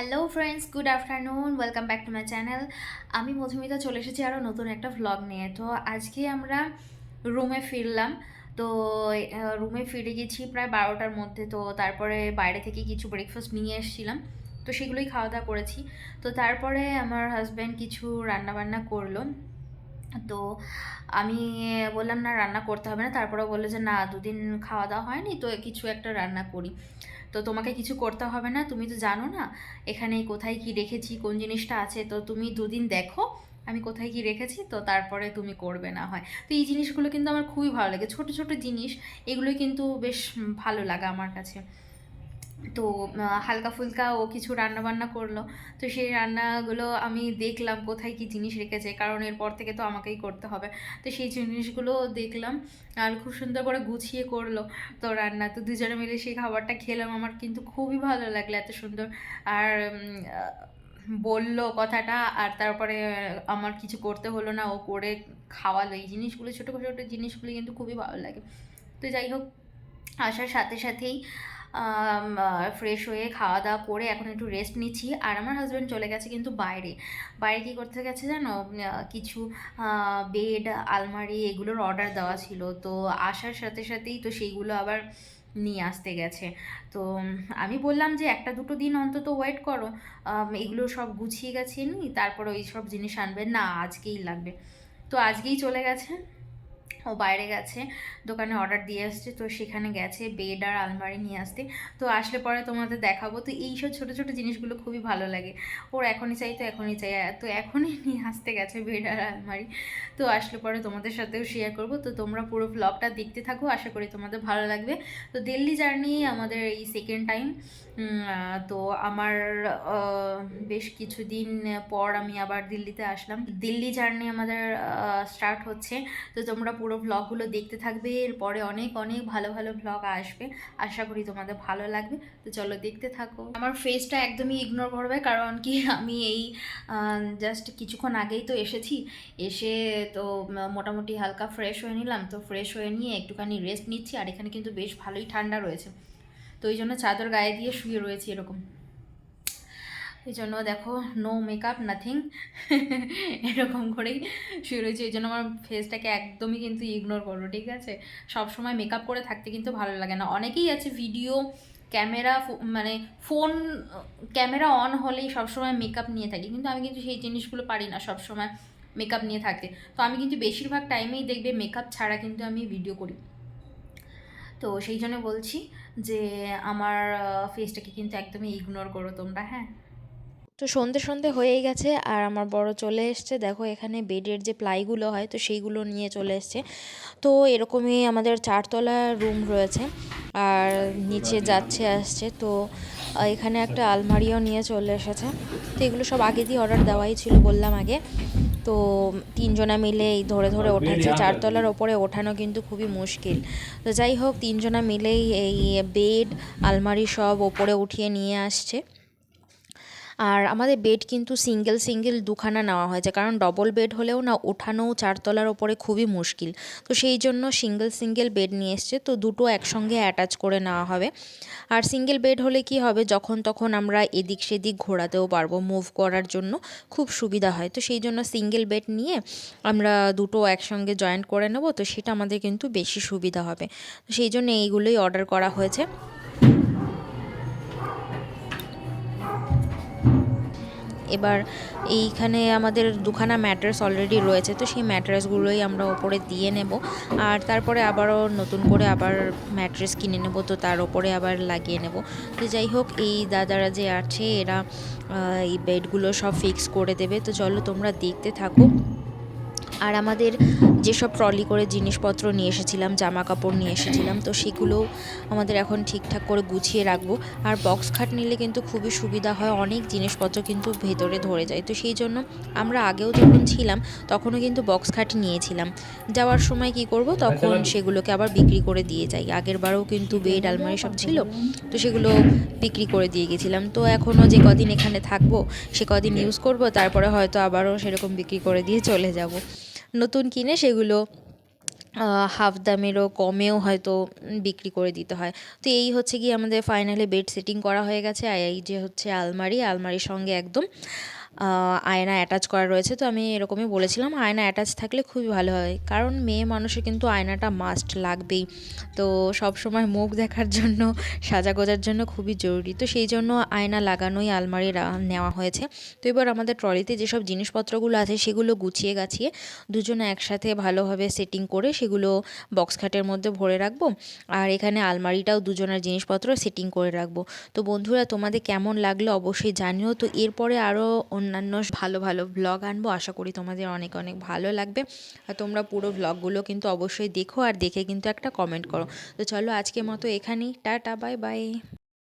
Hello friends good afternoon welcome back to my channel আমি মধুমিতা চলে এসেছি আরও নতুন একটা ভ্লগ নিয়ে। তো আজকে আমরা রুমে ফিরলাম। তো রুমে ফিরে গেছি প্রায় বারোটার মধ্যে। তো তারপরে বাইরে থেকে কিছু ব্রেকফাস্ট নিয়ে এসেছিলাম। তো সেগুলোই খাওয়া দাওয়া করেছি। তো তারপরে আমার হাজব্যান্ড কিছু রান্নাবান্না করল। তো আমি বললাম, না, রান্না করতে হবে না। তারপরে বলল যে, না, দুদিন খাওয়া দাওয়া হয়নি, তো কিছু একটা রান্না করি। তো তোমাকে কিছু করতে হবে না, তুমি তো জানো না এখানে কোথায় কি রেখেছি, কোন জিনিসটা আছে, তো তুমি দুদিন দেখো আমি কোথায় কি রেখেছি, তো তারপরে তুমি করবে না হয়। তো এই জিনিসগুলো কিন্তু আমার খুবই ভালো লাগে, ছোট ছোট জিনিস এগুলো কিন্তু বেশ ভালো লাগে আমার কাছে। তো হালকা ফুলকা ও কিছু রান্না বান্না করল। তো সেই রান্নাগুলো আমি দেখলাম কোথায় কি জিনিস রেখেছে, কারণ এরপর থেকে তো আমাকেই করতে হবে। তো সেই জিনিসগুলো দেখলাম আর খুব সুন্দর করে গুছিয়ে করল তো রান্না। তো দুজনে মিলে সেই খাবারটা খেলাম, আমার কিন্তু খুবই ভালো লাগল এত সুন্দর। আর বলল কথাটা আর তারপরে আমার কিছু করতে হলো না, ও করে খাওয়ালো। এই জিনিসগুলো, ছোটো ছোটো জিনিসগুলো কিন্তু খুবই ভালো লাগে। তো যাই হোক, আসার সাথে সাথেই ফ্রেশ হয়ে খাওয়া দাওয়া করে এখন একটু রেস্ট নিচ্ছি। আর আমার হাজব্যান্ড চলে গেছে কিন্তু বাইরে। বাইরে কী করতে গেছে জানো? কিছু বেড আলমারি এগুলোর অর্ডার দেওয়া ছিল। তো আসার সাথে সাথেই তো সেইগুলো আবার নিয়ে আসতে গেছে। তো আমি বললাম যে একটা দুটো দিন অন্তত ওয়েট করো। এগুলো সব গুছিয়ে গেছে নি, তারপর ওই সব জিনিস আনবে। না, আজকেই লাগবে। তো আজকেই চলে গেছে। ও বাইরে গেছে, দোকানে অর্ডার দিয়ে আসছে, তো সেখানে গেছে বেড আর আলমারি নিয়ে আসতে। তো আসলে পরে তোমাদের দেখাবো, তো এইসব ছোটো ছোটো জিনিসগুলো খুবই ভালো লাগে। ওর এখনই চাই, তো এখনই চাই তো এখনই নিয়ে আসতে গেছে বেড আর আলমারি। তো আসলে পরে তোমাদের সাথেও শেয়ার করব, তো তোমরা পুরো ব্লগটা দেখতে থাকো, আশা করি তোমাদের ভালো লাগবে। তো দিল্লি জার্নি আমাদের এই সেকেন্ড টাইম তো আমার বেশ কিছুদিন পর আমি আবার দিল্লিতে আসলাম। দিল্লি জার্নি আমাদের স্টার্ট হচ্ছে। তো তোমরা পুরো ভ্লগগুলো দেখতে থাকবে, এরপরে অনেক অনেক ভালো ভালো ভ্লগ আসবে। আশা করি তোমাদের ভালো লাগবে। তো চলো দেখতে থাকো। আমার ফেসটা একদমই ইগনোর করবে, কারণ কি আমি এই জাস্ট কিছুক্ষণ আগেই তো এসেছি। এসে তো মোটামুটি হালকা ফ্রেশ হয়ে নিলাম। তো ফ্রেশ হয়ে নিয়ে একটুখানি রেস্ট নিচ্ছি, আর এখানে কিন্তু বেশ ভালোই ঠান্ডা রয়েছে। তো ওই জন্য চাদর গায়ে দিয়ে শুয়ে রয়েছি এরকম। এই জন্য দেখো নো মেকআপ নাথিং এরকম করেই শুয়ে রয়েছে। এই জন্য আমার ফেসটাকে একদমই কিন্তু ইগনোর করো, ঠিক আছে? সব সময় মেকআপ করে থাকতে কিন্তু ভালো লাগে না। অনেকেই আছে ভিডিও ক্যামেরা মানে ফোন ক্যামেরা অন হলেই সবসময় মেকআপ নিয়ে থাকি। কিন্তু আমি কিন্তু সেই জিনিসগুলো পারি না সবসময় মেকআপ নিয়ে থাকতে। তো আমি কিন্তু বেশিরভাগ টাইমেই দেখবে মেকআপ ছাড়া কিন্তু আমি ভিডিও করি। তো সেই জন্য বলছি যে, আমার ফেসটাকে কিন্তু একদমই ইগনোর করো তোমরা হ্যাঁ? তো সন্ধে সন্ধে হয়েই গেছে আর আমার বড় চলে এসছে। দেখো এখানে বেডের যে প্লাইগুলো হয় তো সেইগুলো নিয়ে চলে এসছে। তো এরকমই আমাদের চারতলা রুম রয়েছে আর নিচে যাচ্ছে আসছে। তো এখানে একটা আলমারিও নিয়ে চলে এসেছে। তো এগুলো সব আগে দিয়ে অর্ডার দেওয়াই ছিল বললাম আগে। তো তিনজনা মিলে এই ধরে ধরে ওঠাচ্ছে। চারতলার ওপরে ওঠানো কিন্তু খুবই মুশকিল। তো যাই হোক তিনজনা মিলেই এই বেড আলমারি সব ওপরে উঠিয়ে নিয়ে আসছে। আর আমাদের বেড কিন্তু সিঙ্গেল সিঙ্গেল দুখানা নেওয়া হয়েছে। কারণ ডবল বেড হলেও না ওঠানো চারতলার ওপরে খুবই মুশকিল। তো সেই জন্য সিঙ্গেল সিঙ্গেল বেড নিয়ে এসছে। তো দুটো একসঙ্গে অ্যাটাচ করে নেওয়া হবে। আর সিঙ্গেল বেড হলে কি হবে? যখন তখন আমরা এদিক সেদিক ঘোরাতেও পারব মুভ করার জন্য। খুব সুবিধা হয়। তো সেই জন্য সিঙ্গেল বেড নিয়ে আমরা দুটো একসঙ্গে জয়েন্ট করে নেব। তো সেটা আমাদের কিন্তু বেশি সুবিধা হবে। তো সেই জন্য এইগুলোই অর্ডার করা হয়েছে। এবার এইখানে আমাদের দুখানা ম্যাট্রেস অলরেডি রয়েছে, তো সেই ম্যাট্রেসগুলোই আমরা ওপরে দিয়ে নেব। আর তারপরে আবারও নতুন করে আবার ম্যাট্রেস কিনে নেব, তো তার ওপরে আবার লাগিয়ে নেব। তো যাই হোক, এই দাদারা যে আছে, এরা এই বেডগুলো সব ফিক্স করে দেবে। তো চলো তোমরা দেখতে থাকো। আর আমাদের যেসব ট্রলি করে জিনিসপত্র নিয়ে এসেছিলাম জামা কাপড় নিয়ে এসেছিলাম তো সেগুলোও আমাদের এখন ঠিকঠাক করে গুছিয়ে রাখব। আর বক্স খাট নিলে কিন্তু খুবই সুবিধা হয় অনেক জিনিসপত্র কিন্তু ভেতরে ধরে যায়। তো সেই জন্য আমরা আগেও যখন ছিলাম তখনও কিন্তু বক্স খাট নিয়েছিলাম। যাওয়ার সময় কি করব? তখন সেগুলোকে আবার বিক্রি করে দিয়ে যাই। আগের বারেও কিন্তু বেড আলমারি সব ছিল তো সেগুলো বিক্রি করে দিয়ে গেছিলাম। তো এখনও যে কদিন এখানে থাকব সে কদিন ইউজ করব তারপরে হয়তো আবারও সেরকম বিক্রি করে দিয়ে চলে যাব। নতুন কিনে সেগুলো হাফ দামেরও কমেও হয়তো বিক্রি করে দিতে হয়। তো এই হচ্ছে কি আমাদের ফাইনালি বেড সেটিং করা হয়ে গেছে। আর এই যে হচ্ছে আলমারি, আলমারির সঙ্গে একদম আয়না অ্যাটাচ করা রয়েছে, তো আমি এরকমই বলেছিলাম, আয়না অ্যাটাচ থাকলে খুবই ভালো হয়। কারণ মেয়ে মানুষের কিন্তু আয়নাটা মাস্ট লাগবেই। তো সব সময় মুখ দেখার জন্য সাজা গোজার জন্য খুবই জরুরি। তো সেই জন্য আয়না লাগানোই আলমারি নেওয়া হয়েছে। তো এবার আমাদের ট্রলিতে যেসব জিনিসপত্রগুলো আছে, সেগুলো গুছিয়ে গাছিয়ে দুজনে একসাথে ভালোভাবে সেটিং করে সেগুলো বক্স খাটের মধ্যে ভরে রাখব। আর এখানে আলমারিটাও দুজনের জিনিসপত্র সেটিং করে রাখব। তো বন্ধুরা, তোমাদের কেমন লাগল অবশ্যই জানিও। তো এরপরে আরও অন্যান্য ভালো ভালো ব্লগ আনব। আশা করি তোমাদের অনেক অনেক ভালো লাগবে। আর তোমরা পুরো ব্লগগুলো কিন্তু অবশ্যই দেখো আর দেখে কিন্তু একটা কমেন্ট করো। তো চলো আজকে মতো এখানেই। Tata bye bye